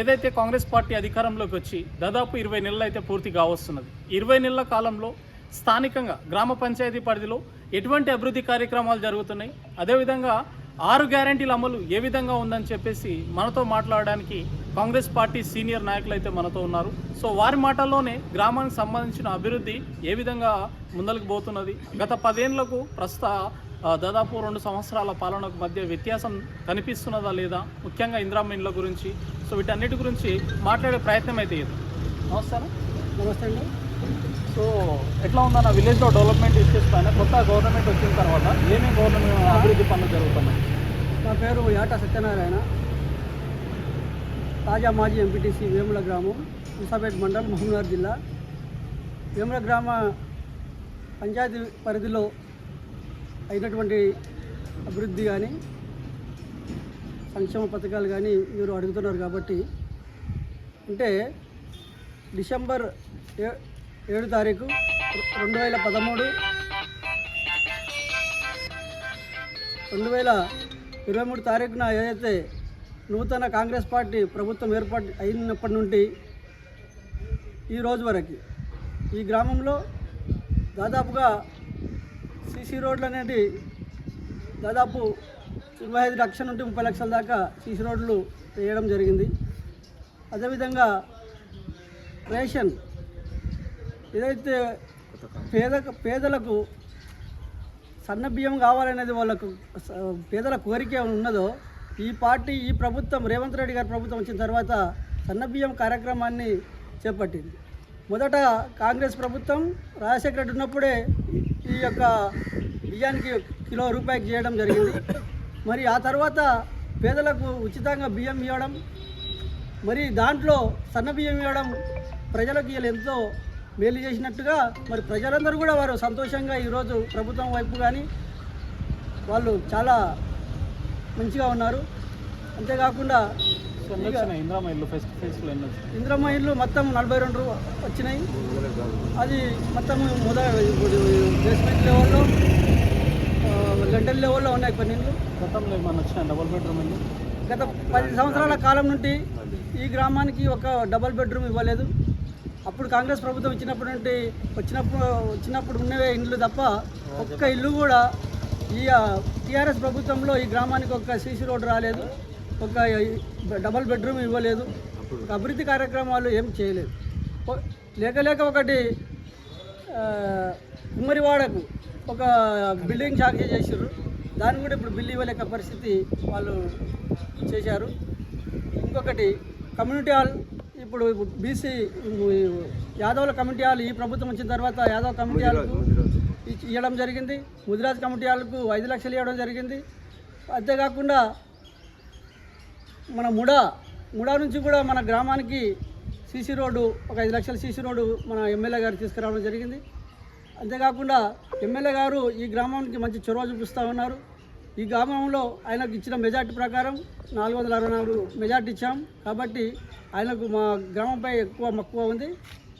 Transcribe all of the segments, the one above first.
ఏదైతే కాంగ్రెస్ పార్టీ అధికారంలోకి వచ్చి దాదాపు ఇరవై నెలలు అయితే పూర్తి కావస్తున్నది. ఇరవై నెలల కాలంలో స్థానికంగా గ్రామ పంచాయతీ పరిధిలో ఎటువంటి అభివృద్ధి కార్యక్రమాలు జరుగుతున్నాయి? అదేవిధంగా ఆరు గ్యారంటీల అమలు ఏ విధంగా ఉందని చెప్పేసి మనతో మాట్లాడడానికి కాంగ్రెస్ పార్టీ సీనియర్ నాయకులు అయితే మనతో ఉన్నారు. సో వారి మాటల్లోనే గ్రామానికి సంబంధించిన అభివృద్ధి ఏ విధంగా ముందలకు పోతున్నది? గత పదేళ్ళకు ప్రస్తుత దాదాపు రెండు సంవత్సరాల పాలనకు మధ్య వ్యత్యాసం కనిపిస్తున్నదా లేదా? ముఖ్యంగా ఇండ్ల గురించి. సో వీటన్నిటి గురించి మాట్లాడే ప్రయత్నం అయితే ఇది నమస్కారం నమస్తే అండి. సో ఎట్లా ఉందన్న విలేజ్లో డెవలప్మెంట్ ఇష్యూస్ పైన? కొత్త గవర్నమెంట్ వచ్చిన తర్వాత ఏమేమి గవర్నమెంట్ అభివృద్ధి పనులు జరుగుతున్నాయి? నా పేరు యాట సత్యనారాయణ. తాజా మాజీ ఎంపీటీసీ వేముల గ్రామం ముసాపేట్ మండలం మహబూబ్నగర్ జిల్లా. వేముల గ్రామ పంచాయతీ పరిధిలో అయినటువంటి అభివృద్ధి కానీ సంక్షేమ పథకాలు కానీ మీరు అడుగుతున్నారు కాబట్టి అంటే డిసెంబర్ ఏ- ఏడు తారీఖు రెండు వేల పదమూడు రెండు వేల ఇరవై మూడు తారీఖున ఏదైతే నూతన కాంగ్రెస్ పార్టీ ప్రభుత్వం ఏర్పాటు అయినప్పటి నుండి ఈ రోజు వరకు ఈ గ్రామంలో దాదాపుగా సీసీ రోడ్లు అనేది దాదాపు ఇరవై ఐదు లక్షల నుండి ముప్పై లక్షల దాకా సీసీ రోడ్లు వేయడం జరిగింది. అదేవిధంగా రేషన్ ఏదైతే పేద పేదలకు సన్న బియ్యం కావాలనేది వాళ్ళకు స- పేదల కోరిక ఉన్నదో ఈ పార్టీ ఈ ప్రభుత్వం రేవంత్ రెడ్డి గారి ప్రభుత్వం వచ్చిన తర్వాత సన్న బియ్యం కార్యక్రమాన్ని చేపట్టింది. మొదట కాంగ్రెస్ ప్రభుత్వం రాజశేఖర రెడ్డి ఉన్నప్పుడే ఈ యొక్క బియ్యానికి కిలో రూపాయికి చేయడం జరిగింది. మరి ఆ తర్వాత పేదలకు ఉచితంగా బియ్యం ఇవ్వడం మరి దాంట్లో సన్న బియ్యం ఇవ్వడం ప్రజలకు వీళ్ళు ఎంతో మేలు చేసినట్టుగా మరి ప్రజలందరూ కూడా వారు సంతోషంగా ఈరోజు ప్రభుత్వం వైపు కానీ వాళ్ళు చాలా మంచిగా ఉన్నారు. అంతేకాకుండా ఇందిరామ్మ ఇల్లు ఇల్లు మొత్తం నలభై రెండు వచ్చినాయి. అది మొత్తం మొదటి బేస్మెంట్ లెవెల్లో గంటల లెవెల్లో ఉన్నాయి కొన్ని ఇళ్ళు గతంలో ఏమన్నా వచ్చినాయి? డబుల్ బెడ్రూమ్ ఇల్లు? గత పది సంవత్సరాల కాలం నుండి ఈ గ్రామానికి ఒక డబల్ బెడ్రూమ్ ఇవ్వలేదు. అప్పుడు కాంగ్రెస్ ప్రభుత్వం ఇచ్చినప్పుడు నుండి వచ్చినప్పుడు వచ్చినప్పుడు ఉన్నవే ఇండ్లు తప్ప ఒక్క ఇల్లు కూడా ఈ టీఆర్ఎస్ ప్రభుత్వంలో ఈ గ్రామానికి ఒక సీసీ రోడ్డు రాలేదు. ఒక డబల్ బెడ్రూమ్ ఇవ్వలేదు. ఒక అభివృద్ధి కార్యక్రమాలు ఏం చేయలేదు. లేక లేక ఒకటి ఆ, కుమ్మరివాడకు ఒక బిల్డింగ్ సాక్షి చేసారు దాన్ని కూడా ఇప్పుడు బిల్లు ఇవ్వలేక పరిస్థితి వాళ్ళు చేశారు. ఇంకొకటి కమ్యూనిటీ హాల్ ఇప్పుడు బీసీ యాదవుల కమ్యూనిటీ హాల్ ఈ ప్రభుత్వం వచ్చిన తర్వాత యాదవ్ కమ్యూనిటీ హాల్కు ఇవ్వడం జరిగింది. ముదిరాజ్ కమ్యూనిటీ హాల్కు ఐదు లక్షలు ఇవ్వడం జరిగింది. అంతేకాకుండా మన ముడా ముడా నుంచి కూడా మన గ్రామానికి సీసీ రోడ్డు ఒక ఐదు లక్షల సీసీ రోడ్డు మన ఎమ్మెల్యే గారు తీసుకురావడం జరిగింది. అంతేకాకుండా ఎమ్మెల్యే గారు ఈ గ్రామానికి మంచి చొరవ చూపిస్తూ ఉన్నారు. ఈ గ్రామంలో ఆయనకు ఇచ్చిన మెజార్టీ ప్రకారం నాలుగు వందల అరవై నాలుగు మెజార్టీ ఇచ్చాం. కాబట్టి ఆయనకు మా గ్రామంపై ఎక్కువ మక్కువ ఉంది.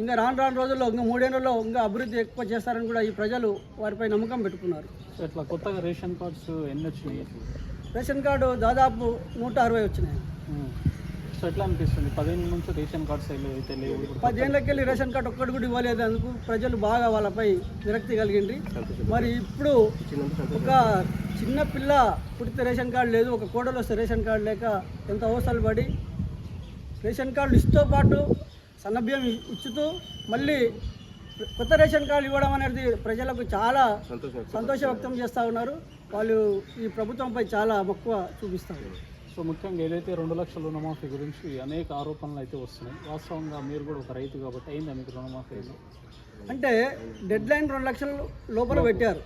ఇంకా రాను రాను రోజుల్లో ఇంకా మూడేళ్ళలో ఇంకా అభివృద్ధి ఎక్కువ చేస్తారని కూడా ఈ ప్రజలు వారిపై నమ్మకం పెట్టుకున్నారు. ఇట్లా కొత్తగా రేషన్ కార్డ్స్ ఎన్ని వచ్చినాయి? రేషన్ కార్డు దాదాపు నూట అరవై వచ్చినాయి. సో ఎట్లా అనిపిస్తుంది? పదిహేను నుంచి రేషన్ కార్డ్స్ అయితే అయితే లేవు పదేళ్ళకి వెళ్ళి రేషన్ కార్డు ఒక్కటి కూడా ఇవ్వలేదు అందుకు ప్రజలు బాగా వాళ్ళపై విరక్తి కలిగింది మరి ఇప్పుడు ఒక చిన్న పిల్ల పుట్టితే రేషన్ కార్డు లేదు ఒక కోడలు వస్తే రేషన్ కార్డు లేక ఎంత అవసరాలు పడి రేషన్ కార్డు ఇస్తూ పాటు సన్నబియ్యం ఇచ్చుతూ మళ్ళీ కొత్త రేషన్ కార్డు ఇవ్వడం అనేది ప్రజలకు చాలా సంతోషం వ్యక్తం చేస్తూ ఉన్నారు. వాళ్ళు ఈ ప్రభుత్వంపై చాలా మక్కువ చూపిస్తారు. సో ముఖ్యంగా ఏదైతే రెండు లక్షల రుణమాఫీ గురించి అనేక ఆరోపణలు అయితే వస్తున్నాయి వాస్తవంగా మీరు కూడా ఒక రైతు కాబట్టి అయిందా మీకు రుణమాఫీ? అయింది అంటే డెడ్ లైన్ రెండు లక్షల లోపల పెట్టారు.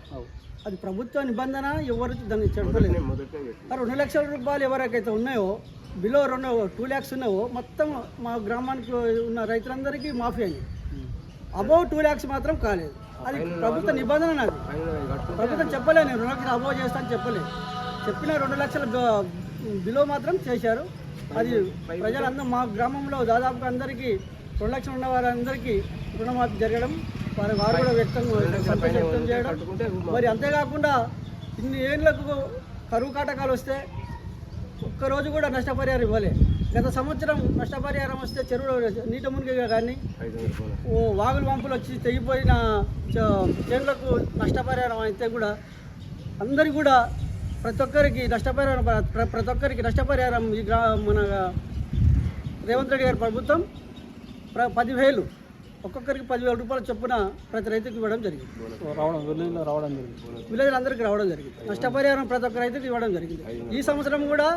అది ప్రభుత్వ నిబంధన ఎవరు దాన్ని చెప్పలేదు ఆ రెండు లక్షల రూపాయలు ఎవరికైతే ఉన్నాయో బిలో రెండు టూ ల్యాక్స్ ఉన్నాయో మొత్తం మా గ్రామానికి ఉన్న రైతులందరికీ మాఫీ అయింది. ఉమ్. అబౌవ్ టూ ల్యాక్స్ మాత్రం కాలేదు. అది ప్రభుత్వ నిబంధన నాది. ప్రభుత్వం చెప్పలే నేను రెండు లక్షలు అబౌవ్ చేస్తాను చెప్పలేదు చెప్పిన రెండు లక్షల బిలో మాత్రం చేశారు. అది ప్రజలందరూ మా గ్రామంలో దాదాపుగా అందరికీ రెండు లక్షలు ఉన్న వారందరికీ రుణమాఫీ జరగడం వారి వారు కూడా వ్యక్తం సంతోషం వ్యక్తం చేయడం. మరి అంతేకాకుండా ఇన్ని ఏళ్ళకు కరువు కాటకాలు వస్తే ఒక్కరోజు కూడా నష్టపరిహారం ఇవ్వలే. గత సంవత్సరం నష్టపరిహారం వస్తే చెరువులో నీట మునిగిగా కానీ ఓ వాగులు వంపులు వచ్చి తెగిపోయిన చేనులకు నష్టపరిహారం అయితే కూడా అందరికీ కూడా ప్రతి ఒక్కరికి నష్టపరిహారం ప్ర- ప్రతి ఒక్కరికి నష్టపరిహారం ఈ గ్రా మన రేవంత్ రెడ్డి గారి ప్రభుత్వం ప్ర పదివేలు ఒక్కొక్కరికి పదివేల రూపాయల చొప్పున ప్రతి రైతుకు ఇవ్వడం జరిగింది. రావడం విలేజ్లో రావడం జరిగింది. విలేజ్ అందరికీ రావడం జరిగింది. నష్టపరిహారం ప్రతి ఒక్క రైతుకి ఇవ్వడం జరిగింది. ఈ సంవత్సరం కూడా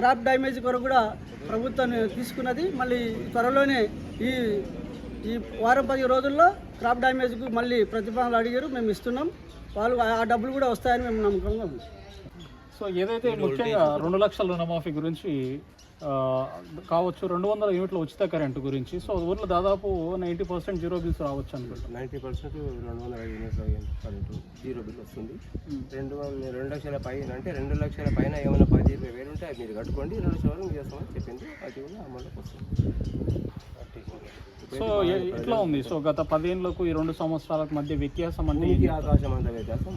క్రాప్ డ్యామేజ్ కొరకు కూడా ప్రభుత్వం తీసుకున్నది. మళ్ళీ త్వరలోనే ఈ ఈ వారం పది రోజుల్లో క్రాప్ డ్యామేజ్కు మళ్ళీ ప్రతిపాదనలు అడిగారు. మేము ఇస్తున్నాం. వాళ్ళు ఆ డబ్బులు కూడా వస్తాయని మేము నమ్మకంగా ఉంది సో ఏదైతే ముఖ్యంగా రెండు లక్షల రుణమాఫీ గురించి ఆ, కావచ్చు రెండు వందల యూనిట్ల ఉచిత కరెంటు గురించి సో ఊర్లో దాదాపు నైంటీ పర్సెంట్ జీరో బిల్స్ రావచ్చు అనుకుంటాం నైంటీ పర్సెంట్ రెండు వందల కరెంటు జీరో బిల్ వస్తుంది. రెండు రెండు లక్షల పైన అంటే రెండు లక్షల పైన ఏమైనా పది ఇరవై వేలు ఉంటే అది మీరు కట్టుకోండి. రెండు లక్షల వరకు చేస్తామని చెప్పింది. అది కూడా అమలులోకి వస్తుంది. సో ఎట్లా ఉంది? సో గత పదేళ్ళకు ఈ రెండు సంవత్సరాలకు మధ్య వ్యత్యాసం అంటే ఆకాశం అంత వ్యత్యాసం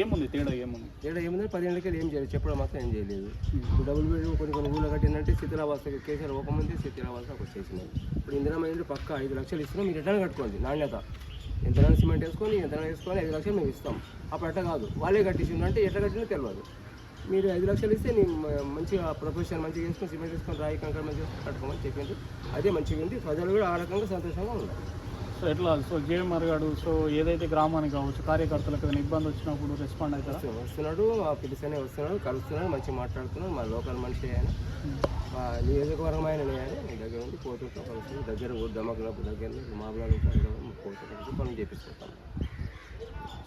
ఏముంది? తేడా ఏముంది? ఇక్కడ ఏముంది? పదిహేనులకి ఏం చేయలేదు. చెప్పడం మాత్రం ఏం చేయలేదు. డబుల్ బెడ్రూమ్ కొన్ని కొన్ని ఊళ్ళో కట్టిందంటే శిథిలావస్థకి కేసీఆర్ ఓకముందే శిథిలావస్థకు వచ్చేసినాయి. ఇప్పుడు ఇందిరా మైండ్ పక్క ఐదు లక్షలు ఇస్తున్నాం మీరు రిటర్న్ కట్టుకోండి. నాణ్యత. ఎంత సిమెంట్ వేసుకొని ఎంత వేసుకొని ఐదు లక్షలు మేము ఇస్తాం. అప్పుడు అట్ట కాదు. వాళ్ళే కట్టించింది అంటే ఎట్లా కట్టినా తెలియదు మీరు ఐదు లక్షలు ఇస్తే నేను మ- మంచిగా ప్రొఫెషన్ మంచిగా వేసుకొని సిమెంట్ వేసుకొని రాయి కంకర మంచిగా కట్టుకోమని చెప్పింది అదే మంచిగా ఉంది. ప్రజలు కూడా ఆ రకంగా సంతోషంగా ఉన్నారు. సో ఎట్లా? సో జేఎంఆర్ గారు సో ఏదైతే గ్రామానికి కావచ్చు కార్యకర్తలకు ఏదైనా ఇబ్బంది వచ్చినప్పుడు రెస్పాండ్ అవుతారా? వస్తు- వస్తున్నాడు ఆ పిలిస్తేనే వస్తున్నాడు కలుస్తున్నాడు మంచిగా మాట్లాడుతున్నాడు మా లోకల్ మనిషి ఆయన మా నియోజకవర్గం ఆయన ఆయన మీ దగ్గర ఉంది పోతుంటాం కలుస్తుంది దగ్గర దమ్మకులకు దగ్గర మామూలు పోతుంటాం పనులు చేపిస్తుంటాం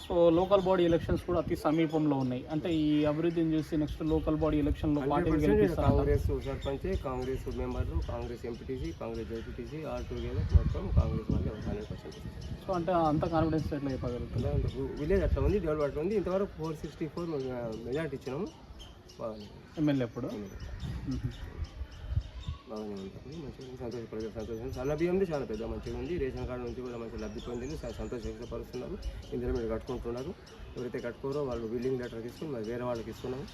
సో లోకల్ బాడీ ఎలక్షన్స్ కూడా అతి సమీపంలో ఉన్నాయి. అంటే ఈ అభివృద్ధిని చూసి నెక్స్ట్ లోకల్ బాడీ ఎలక్షన్లో కాంగ్రెస్ సర్పంచ్ కాంగ్రెస్ మెంబర్లు Congress MPTC Congress ZPTC all together మొత్తం కాంగ్రెస్ వాళ్ళే హండ్రెడ్ పర్సెంట్. సో అంటే అంత కాన్ఫిడెన్స్ ఎట్లా చెప్పగలుగుతారు? విలేజ్ అట్లా ఉంది డెవలప్ అట్లా ఉంది. ఇంతవరకు ఫోర్ సిక్స్టీ ఫోర్ మెజార్టీ ఇచ్చినాము. ఎమ్మెల్యే ఎప్పుడు. బాగానే ఉంటుంది మంచిగా సంతోషపడే సంతోష ప్రజలు సంతోషం సన్న బియ్యంది చాలా పెద్ద మంచిగా ఉంది రేషన్ కార్డు నుంచి కూడా మంచి లబ్ధి పొందింది చాలా వ్యక్తపరుస్తున్నారు ఇందులో మీరు కట్టుకుంటున్నారు ఎవరైతే కట్టుకోరో వాళ్ళు బిల్డింగ్ లెటర్ తీసుకుని మరి వేరే వాళ్ళకి ఇస్తున్నాము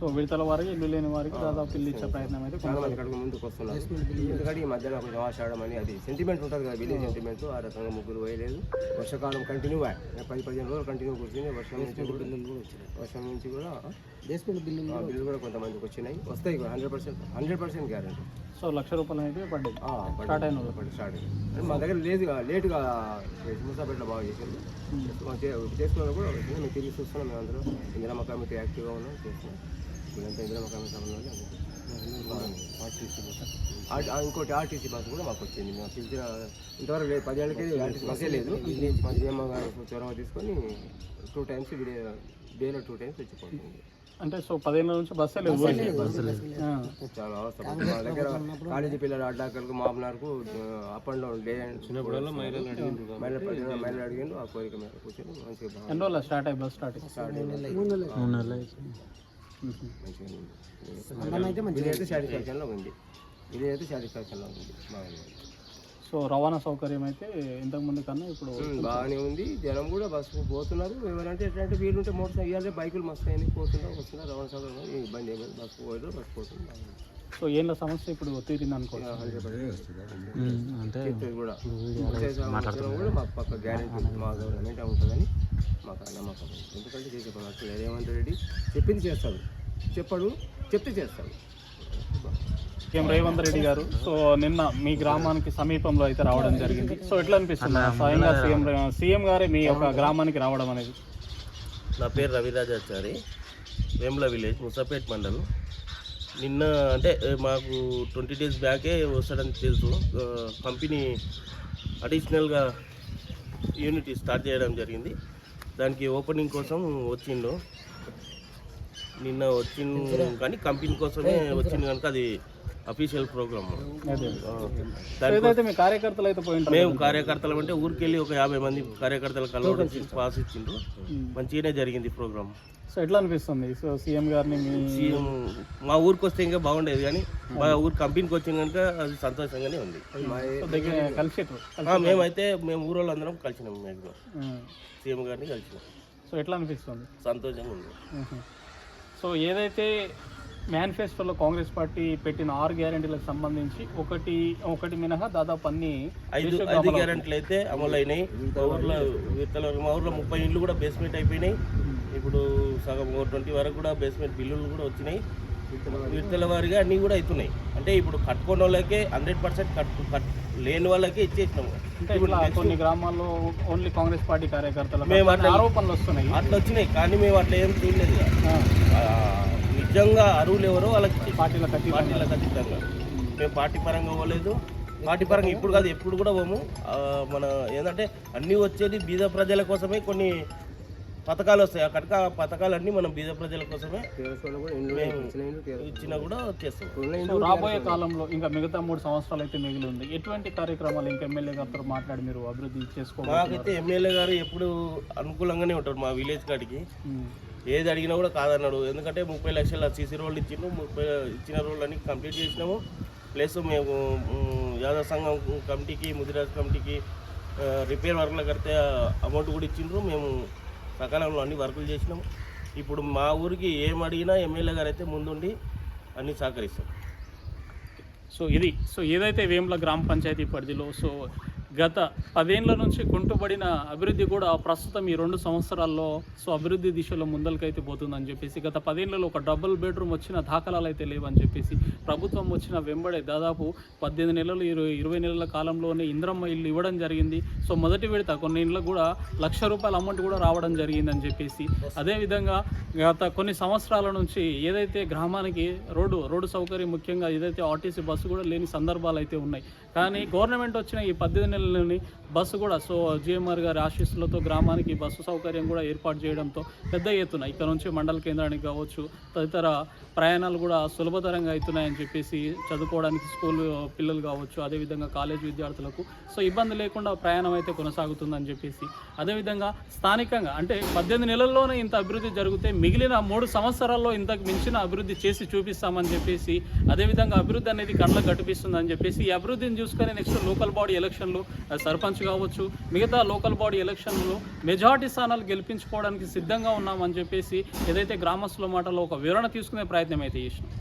సో విడతల వారికి ఇల్లు లేని వారికి దాదాపు ఇల్లు ఇచ్చే ప్రయత్నం అయితే చాలా మంది కడుగు ముందుకు వస్తున్నారు. ఎందుకంటే ఈ మధ్యలో కొంచెం ఆషాఢం అని అది సెంటిమెంట్ ఉంటుంది కదా విలేజ్ సెంటిమెంట్ ఆ రకంగా ముగ్గురు వేయలేదు వర్షాకాలం కంటిన్యూ పది పదిహేను రోజులు కంటిన్యూ కూర్చుంది వర్షం నుంచి కూడా వర్షం నుంచి కూడా బేస్మెంట్ బిల్లులు బిల్లులు కూడా కొంతమందికి వచ్చినాయి. వస్తాయి hundred percent hundred percent guarantee so lakh రూపాయలు అయితే పడ్డాయి. స్టార్ట్ అయిన వాళ్ళు. స్టార్ట్ అంటే మా దగ్గర లేదుగా లేటుగా ముసాపేటలో బాగా చేసింది. చేసుకున్న కూడా. మేము తిరిగి చూస్తున్నాం మేము అందరూ. ఇందిరమ్మ కమిటీ యాక్టివ్గా ఉన్నాం చేస్తున్నాం. సంబంధంలో ఇంకోటి ఆర్టీసీ బస్సు కూడా మాకు వచ్చింది. మేము పిలిచిన ఇంతవరకు లేదు. పదేళ్ళకి ఆర్టీసీ బస్సే లేదు. మా సీఎం గారు చొరవ తీసుకొని టూ టైమ్స్ డేలో టూ టైమ్స్ వచ్చిపోతుంది అంటే సో పదిహేను నుంచి బస్సే లేవు. చాలా అవస్థ. మా దగ్గర కాలేజీ పిల్లలు అడ్డాకలకు మామనార్కు అప్ అండ్ డౌన్ డే చిన్నప్పుడు మహిళలు మహిళలు అడిగిండు ఆ కోరిక మీద కూర్చొని మంచిగా ఎన్ని రోజులు స్టార్ట్ అయ్యి బస్ స్టార్ట్ మంచిగా ఉంది. ఇది అయితే సాటిస్ఫాక్షన్లో ఉంది. ఇది అయితే సాటిస్ఫాక్షన్లో ఉంది బాగుంది సో రవాణా సౌకర్యం అయితే ఇంతకు ముందు కన్నా ఇప్పుడు బాగానే ఉంది. జనం కూడా బస్సు పోతున్నారు. ఎవరంటే ఎట్లాంటి వీలుంటే మోటార్ సైకిల్ బైకులు మస్తు అయినాయి. పోతున్నారు వస్తున్నారు. రవాణా సౌకర్యం ఇబ్బంది బస్సు పోయారు బస్సు పోతుంది సో ఏళ్ళ సమస్య ఇప్పుడు తీరింది అనుకోవచ్చు కూడా. మాకు పక్క గ్యారెంటీ మా గవర్నమెంట్ ఉంటుందని మాకు ఆ నమ్మకం ఉంది. ఎందుకంటే చేసే పని అసలు రేవంత్ రెడ్డి? చెప్పింది చేస్తాడు. చెప్పడు చెప్తే చేస్తాడు. సీఎం రేవంత్ రెడ్డి గారు సో నిన్న మీ గ్రామానికి సమీపంలో అయితే రావడం జరిగింది. సో ఎట్లా అనిపిస్తుంది? స్వయంగా సీఎం సీఎం గారే మీ యొక్క గ్రామానికి రావడం అనేది. నా పేరు రవిరాజాచారి వేముల విలేజ్ ముసాపేట్ మండల్. నిన్న అంటే మాకు ట్వంటీ డేస్ బ్యాకే వస్తాడని తెలుసు. కంపెనీ అడిషనల్గా యూనిట్ స్టార్ట్ చేయడం జరిగింది. దానికి ఓపెనింగ్ కోసం వచ్చిండు. నిన్న వచ్చిండు కానీ కంపెనీ కోసమే వచ్చింది కనుక అది అఫీషియల్ ప్రోగ్రామ్ ఏదైతే మీ కార్యకర్తలు అయితే పోయింటారు మేము కార్యకర్తలు అంటే ఊరికెళ్ళి ఒక యాభై మంది కార్యకర్తలు కలవడం పాస్ ఇచ్చిండ్రు. మంచిగానే జరిగింది ప్రోగ్రామ్ సో ఎట్లా అనిపిస్తుంది? సో సీఎం గారిని మీ సీఎం మా ఊరికి వస్తే ఇంకా బాగుండేది కానీ మా ఊరు కంపెనీకి వచ్చింది కనుక అది సంతోషంగానే ఉంది. సో దగ్గర కలిసేట్టు ఆ, మేమైతే మేము ఊరోళ్ళు అందరం కలిసినాం మ్యాక్సిమం సీఎం గారిని కలిసినాం. సో ఎట్లా అనిపిస్తుంది? సంతోషంగా ఉంది. సో ఏదైతే మేనిఫెస్టోలో కాంగ్రెస్ పార్టీ పెట్టిన ఆరు గ్యారెంటీలకు సంబంధించి ఒకటి ఒకటి మినహా దాదాపు అన్ని ఐదు గ్యారెంట్లు అయితే అమలు అయినాయి మా ఊర్లో మా ఊర్లో ముప్పై ఇండ్లు కూడా బేస్మెంట్ అయిపోయినాయి. ఇప్పుడు సగం ట్వంటీ వరకు కూడా బేస్మెంట్ బిల్లులు కూడా వచ్చినాయి. విడతల వారిగా అన్నీ కూడా అవుతున్నాయి. అంటే ఇప్పుడు కట్టుకున్న వాళ్ళకే హండ్రెడ్ పర్సెంట్ కట్టు కట్ లేని వాళ్ళకే ఇచ్చేసినాము కొన్ని గ్రామాల్లో ఓన్లీ కాంగ్రెస్ పార్టీ కార్యకర్తలు మేము అట్లా- ఆరోపణలు వస్తున్నాయి. అట్లా వచ్చినాయి. కానీ మేము అట్లా ఏం చూడలేదు నిజంగా అరువులు ఎవరో వాళ్ళకి ఇచ్చేసాం. పార్టీలకు ఖచ్చితంగా మేము పార్టీ పరంగా పోలేదు. పార్టీ పరంగా ఇప్పుడు కాదు ఎప్పుడు కూడా పోము. మన ఏంటంటే అన్నీ వచ్చేది బీద ప్రజల కోసమే కొన్ని పథకాలు వస్తాయి. అక్కడికి ఆ పథకాలన్నీ మనం బీద ప్రజల కోసమే ఇచ్చిన కూడా చేస్తాం. రాబోయే కాలంలో ఇంకా మిగతా మూడు సంవత్సరాలు అయితే మిగిలి ఉంది. ఎటువంటి కార్యక్రమాలు ఇంకా ఎమ్మెల్యే గారితో మాట్లాడి మీరు అభివృద్ధి చేసుకోవాలి మాకైతే ఎమ్మెల్యే గారు ఎప్పుడు అనుకూలంగానే ఉంటాడు మా విలేజ్ కాడికి. ఏది అడిగినా కూడా కాదన్నాడు. ఎందుకంటే ముప్పై లక్షల సీసీ రోడ్లు ఇచ్చిండు. ముప్పై ఇచ్చిన రోడ్లన్నీ కంప్లీట్ చేసినాము. ప్లస్ మేము యాదవ సంఘం కమిటీకి ముదిరాజ్ కమిటీకి రిపేర్ వర్క్లకు కడితే అమౌంట్ కూడా ఇచ్చిండ్రు. మేము సకాలంలో అన్ని వర్కులు చేసినాము. ఇప్పుడు మా ఊరికి ఏం అడిగినా ఎమ్మెల్యే గారు అయితే ముందుండి అన్ని సహకరిస్తాం. సో ఇది సో ఏదైతే వేముల గ్రామ పంచాయతీ పరిధిలో సో గత పదేళ్ళ నుంచి కుంటుబడిన అభివృద్ధి కూడా ప్రస్తుతం ఈ రెండు సంవత్సరాల్లో సో అభివృద్ధి దిశలో ముందలకైతే పోతుందని చెప్పేసి గత పదేళ్ళలో ఒక డబుల్ బెడ్రూమ్ వచ్చిన దాఖలాలు అయితే లేవని చెప్పేసి ప్రభుత్వం వచ్చిన వెంబడే దాదాపు పద్దెనిమిది నెలలు ఇరవై ఇరవై నెలల కాలంలోనే ఇంద్రమ్మ ఇల్లు ఇవ్వడం జరిగింది. సో మొదటి విడత కొన్ని ఇళ్ళకు కూడా లక్ష రూపాయల అమౌంట్ కూడా రావడం జరిగిందని చెప్పేసి అదేవిధంగా గత కొన్ని సంవత్సరాల నుంచి ఏదైతే గ్రామానికి రోడ్డు రోడ్డు సౌకర్యం ముఖ్యంగా ఏదైతే ఆర్టీసీ బస్సు కూడా లేని సందర్భాలు అయితే ఉన్నాయి. కానీ గవర్నమెంట్ వచ్చిన ఈ పద్దెనిమిది నెలలని బస్సు కూడా సో జిఎంఆర్ గారి ఆశీస్సులతో గ్రామానికి బస్సు సౌకర్యం కూడా ఏర్పాటు చేయడంతో పెద్ద ఎత్తున ఇక్కడ నుంచి మండల కేంద్రానికి కావచ్చు తదితర ప్రయాణాలు కూడా సులభతరంగా అవుతున్నాయని చెప్పేసి చదువుకోవడానికి స్కూల్ పిల్లలు కావచ్చు అదేవిధంగా కాలేజ్ విద్యార్థులకు. సో ఇబ్బంది లేకుండా ప్రయాణం అయితే కొనసాగుతుందని చెప్పేసి అదేవిధంగా స్థానికంగా అంటే పద్దెనిమిది నెలల్లోనే ఇంత అభివృద్ధి జరిగితే మిగిలిన మూడు సంవత్సరాల్లో ఇంతకు మించిన అభివృద్ధి చేసి చూపిస్తామని చెప్పేసి అదేవిధంగా అభివృద్ధి అనేది కళ్ళకు కనిపిస్తుందని చెప్పేసి ఈ అభివృద్ధిని చూసుకొని నెక్స్ట్ లోకల్ బాడీ ఎలక్షన్లు సర్పంచ్ కావచ్చు మిగతా లోకల్ బాడీ ఎలక్షన్లో మెజార్టీ స్థానాలు గెలిపించుకోవడానికి సిద్ధంగా ఉన్నామని చెప్పేసి ఏదైతే గ్రామస్తుల మాటలో ఒక వివరణ తీసుకునే ప్రయత్నం అయితే చేసినాం.